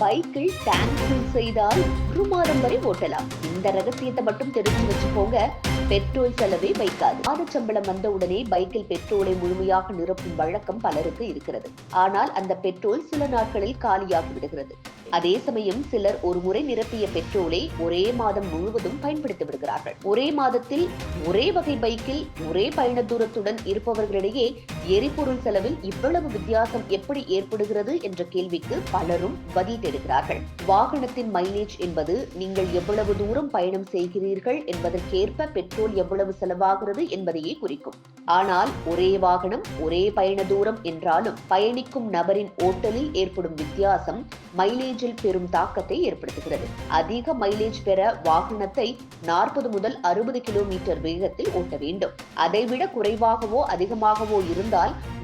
பைக்கில் tank fill செய்தால் ஒரு மாதம் வரை ஓட்டலாம். இந்த ரகசியத்தை மட்டும் தெரிஞ்சு வச்சுக்கோங்க பெட்ரோல் செலவே வைக்காது. மாத சம்பளம் வந்த உடனே பைக்கில் பெட்ரோலை முழுமையாக நிரப்பும் வழக்கம் பலருக்கு இருக்கிறது. ஆனால் அந்த பெட்ரோல் சில நாட்களில் காலியாகி விடுகிறது. அதே சமயம் சிலர் ஒரு முறை நிரப்பிய பெட்ரோலை ஒரே மாதம் முழுவதும் பயன்படுத்தி விடுகிறார்கள். ஒரே மாதத்தில் ஒரே வகை பைக்கில் ஒரே பயண தூரத்துடன் இருப்பவர்களிடையே எரிபொருள் செலவில் இவ்வளவு வித்தியாசம் எப்படி ஏற்படுகிறது என்ற கேள்விக்கு பலரும் பதில் தேடுகிறார்கள். வாகனத்தின் மைலேஜ் என்பது நீங்கள் எவ்வளவு தூரம் பயணம் செய்கிறீர்கள் என்பதற்கேற்ப பெட்ரோல் எவ்வளவு செலவாகிறது என்பதையே குறிக்கும். ஆனால் ஒரே வாகனம் ஒரே பயண தூரம் என்றாலும் பயணிக்கும் நபரின் ஓட்டலில் ஏற்படும் வித்தியாசம் மைலேஜில் பெரும் தாக்கத்தை ஏற்படுத்துகிறது. அதிக மைலேஜ் பெற வாகனத்தை நாற்பது முதல் அறுபது கிலோமீட்டர் வேகத்தில் ஓட்ட வேண்டும். அதைவிட குறைவாகவோ அதிகமாகவோ இருந்தால்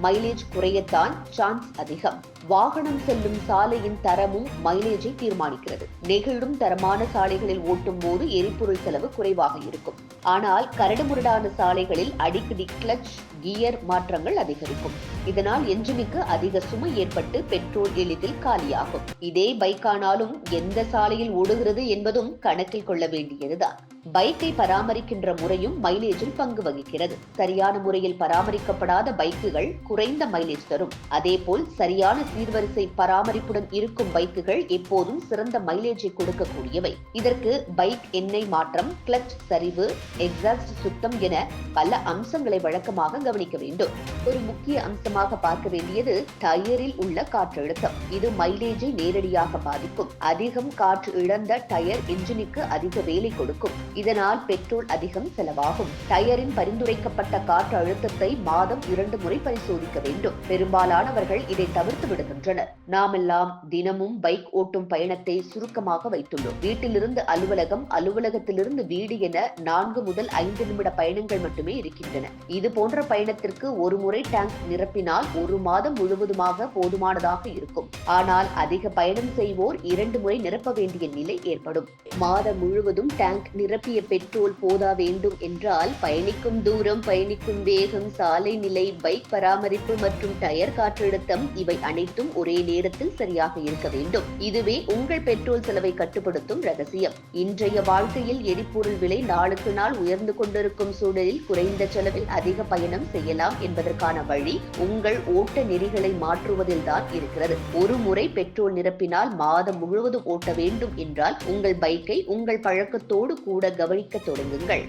மைலேஜ் குறையத்தான் சான்ஸ் அதிகம். வாகனம் செல்லும் சாலையின் தரமும் மைலேஜை தீர்மானிக்கிறது. நெகிழும் தரமான சாலைகளில் ஓட்டும் போது எரிபொருள் செலவு குறைவாக இருக்கும். ஆனால் கரடுமுரடான சாலைகளில் அடிக்கடி கிளச் கியர் மாற்றங்கள் அதிகரிக்கும். இதனால் என்ஜினுக்கு அதிக சுமை ஏற்பட்டு பெட்ரோல் எளிதில் காலியாகும். இதே பைக்கானாலும் எந்த சாலையில் ஓடுகிறது என்பதும் கணக்கில் கொள்ள வேண்டியதுதான். பைக்கை பராமரிக்கின்ற முறையும் மைலேஜில் பங்கு வகிக்கிறது. சரியான முறையில் பராமரிக்கப்படாத பைக்குகள் குறைந்த மைலேஜ் தரும். அதேபோல் சரியான சீர்வரிசை பராமரிப்புடன் இருக்கும் பைக்குகள் எப்போதும் சிறந்த மைலேஜை கொடுக்கக்கூடியவை. இதற்கு பைக் எண்ணெய் மாற்றம் கிளச் சரிவு எக்ஸாஸ்ட் சுத்தம் என பல அம்சங்களை வழக்கமாக கவனிக்க வேண்டும். ஒரு முக்கிய அம்சமாக பார்க்க வேண்டியது டயரில் உள்ள காற்றழுத்தம் இது மைலேஜை நேரடியாக பாதிக்கும். அதிகம் காற்று இழந்த டயர் இன்ஜினுக்கு அதிக வேலை கொடுக்கும். இதனால் பெட்ரோல் அதிகம் செலவாகும். டயரின் பரிந்துரைக்கப்பட்ட காற்று அழுத்தத்தை மாதம் இரண்டு முறை பரிசோதிக்க வேண்டும். பெரும்பாலானவர்கள் இதை தவிர்த்து விடுகின்றனர். நாமெல்லாம் தினமும் பைக் ஓட்டும் பயணத்தை சுருக்கமாக வைத்துள்ளோம். வீட்டிலிருந்து அலுவலகம் அலுவலகத்திலிருந்து வீடு என நான்கு முதல் ஐந்து நிமிட பயணங்கள் மட்டுமே இருக்கின்றன. இது போன்ற பயணத்திற்கு ஒரு முறை டேங்க் நிரப்பினால் ஒரு மாதம் முழுவதுமாக போதுமானதாக இருக்கும். ஆனால் அதிக பயணம் செய்வோர் இரண்டு முறை நிரப்ப வேண்டிய நிலை ஏற்படும். மாதம் முழுவதும் டேங்க் நிரப்பிய பெட்ரோல் போதா வேண்டும் என்றால் பயணிக்கும் தூரம் பயணிக்கும் வேகம் சாலை நிலை பைக் பராமரிப்பு மற்றும் டயர் காற்றழுத்தம் இவை அனைத்தும் ஒரே நேரத்தில் சரியாக இருக்க வேண்டும். இதுவே உங்கள் பெட்ரோல் செலவை கட்டுப்படுத்தும் ரகசியம். இன்றைய வாழ்க்கையில் எரிபொருள் விலை நாளுக்கு நாள் உயர்ந்து கொண்டிருக்கும் சூழலில் குறைந்த செலவில் அதிக பயணம் செய்யலாம் என்பதற்கான வழி உங்கள் ஓட்ட நெறிகளை மாற்றுவதில் தான் இருக்கிறது. ஒரு முறை பெட்ரோல் நிரப்பினால் மாதம் முழுவதும் ஓட்ட வேண்டும் என்றால் உங்கள் பைக்கை உங்கள் பழக்கத்தோடு கூட கவனிக்க தொடங்குங்கள்.